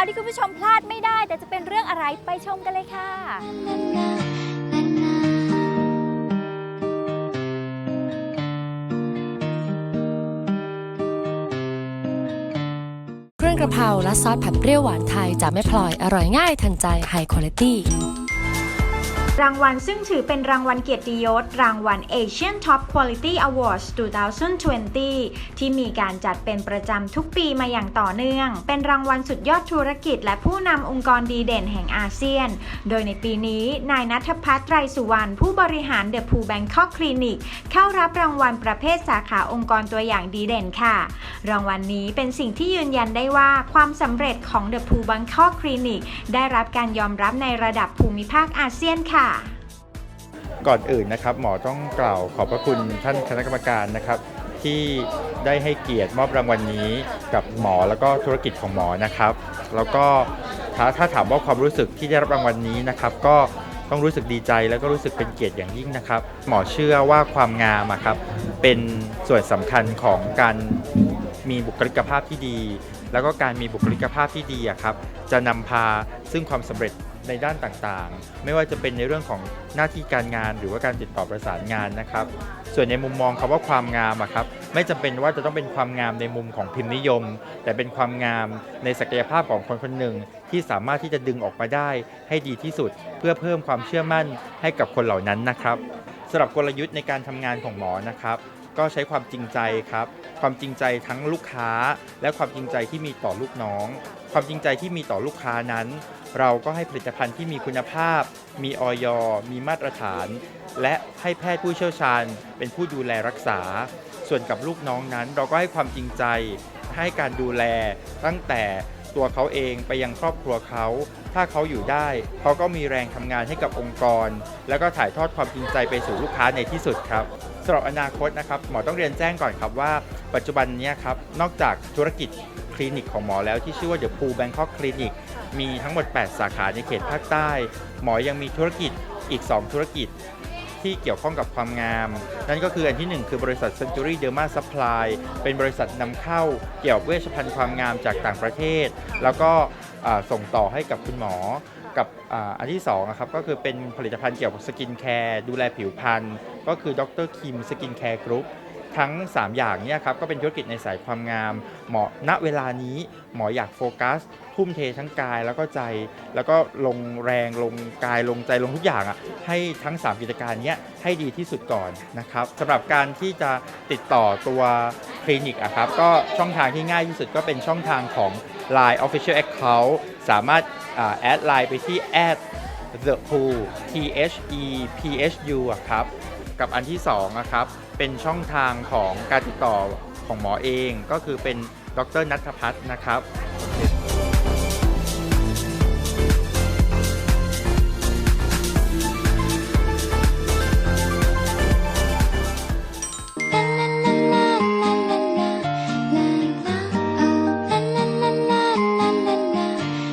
าวที่คุณผู้ชมพลาดไม่ได้ แต่จะเป็นเรื่องอะไรไปชมกันเลยค่ะ เครื่องกระเพราและซอสผัดเปรี้ยวหวานไทยจากแม่พลอยอร่อยง่ายทันใจไฮคุณภาพ รางวัลซึ่งถือเป็นรางวัลเกียรติยศ รางวัล Asian Top Quality Awards 2020 ที่มีการจัดเป็นประจำทุกปีมาอย่างต่อเนื่อง เป็นรางวัลสุดยอดธุรกิจ และผู้นำองค์กรดีเด่นแห่งอาเซียน โดยในปีนี้ นายนัทพัฒน์ไตรสุวรรณผู้บริหารเดอะพูแบงคอกคลินิกเข้ารับรางวัลประเภทสาขาองค์กรตัวอย่างดีเด่นค่ะ รางวัลนี้เป็นสิ่งที่ยืนยันได้ว่าความสำเร็จของ The p o o Bangkok Clinic ได้รับการยอมรับในระดับภูมิภาคอาเซียนค่ะก่อนอื่นนะครับ หมอต้องกล่าวขอบพระคุณท่านคณะกรรมการนะครับ ที่ได้ให้เกียรติมอบรางวัลนี้กับหมอแล้วก็ธุรกิจของหมอนะครับ แล้วก็ถ้าถ้าถามว่าความรู้สึกที่ได้รับรางวัลนี้นะครับ ก็ต้องรู้สึกดีใจแล้วก็รู้สึกเป็นเกียรติอย่างยิ่งนะครับ หมอเชื่อว่าความงามครับเป็นส่วนสำคัญของการมีบุคลิกภาพที่ดี แล้วก็การมีบุคลิกภาพที่ดีครับจะนำพาซึ่งความสำเร็จ ในด้านต่างๆ ไม่ว่าจะเป็นในเรื่องของหน้าที่การงานหรือว่าการติดต่อประสานงานนะครับ ส่วนในมุมมองคำว่าความงามอะครับไม่จำเป็นว่าจะต้องเป็นความงามในมุมของพิมพ์นิยม แต่เป็นความงามในศักยภาพของคนคนหนึ่ง ที่สามารถที่จะดึงออกมาได้ ให้ดีที่สุด เพื่อเพิ่มความเชื่อมั่นให้กับคนเหล่านั้นนะครับสำหรับกลยุทธ์ในการทำงานของหมอนะครับก็ใช้ความจริงใจครับ ความจริงใจทั้งลูกค้า และความจริงใจที่มีต่อลูกน้อง ความจริงใจที่มีต่อลูกค้านั้น เราก็ให้ผลิตภัณฑ์ที่มีคุณภาพ มีออยมีมาตรฐาน และให้แพทย์ผู้เชี่ยวชาญ เป็นผู้ดูแลรักษา ส่วนกับลูกน้องนั้น เราก็ให้ความจริงใจ ให้การดูแลตั้งแต่ตัวเขาเองไปยังครอบครัวเขา ถ้าเขาอยู่ได้ เขาก็มีแรงทำงานให้กับองค์กร แล้วก็ถ่ายทอดความจริงใจไปสู่ลูกค้าในที่สุดครับสำหรับอนาคตนะครับหมอต้องเรียนแจ้งก่อนครับว่า ปัจจุบันนี้ครับนอกจากธุรกิจ ลินิกของหมอแล้วที่ชื่อว่า The Pool Bangkok Clinic มีทั้งหมด 8 สาขาในเขตภาคใต้ หมอยังมีธุรกิจอีก 2 ธุรกิจที่เกี่ยวข้องกับความงาม นั่นก็คืออันที่ 1 คือบริษัท Century Derma Supply เป็นบริษัทนำเข้าเกี่ยวกับเวชภัณฑ์ความงามจากต่างประเทศ แล้วก็ส่งต่อให้กับคุณหมอ กับอ,อันที่2นะครับก็คือเป็นผลิตภัณฑ์เกี่ยวกับสกินแคร์ดูแลผิวพรรณก็คือดรคิมสกินแคร์กรุ๊ป ทั้ง 3 อย่างเนี่ยครับก็เป็นธุรกิจในสายความงาม เหมอณเวลานี้หมออยากโฟกัส ทุ่มเททั้งกายแล้วก็ใจ แล้วก็ลงแรงลงกายลงใจลงทุกอย่างอะให้ทั้ง 3 กิจการเนี้ยให้ดีที่สุดก่อนนะครับสำหรับการที่จะติดต่อตัวคลินิกอะครับก็ช่องทางที่ง่ายที่สุดก็เป็นช่องทางของ Line Official Account สามารถแอดไลน์ไปที่ at the pool t h e p h u อะครับ กับอันที่2นะครับ เป็นช่องทางของการติดต่อของหมอเองก็คือเป็นดรนัทพัฒน์นะครับ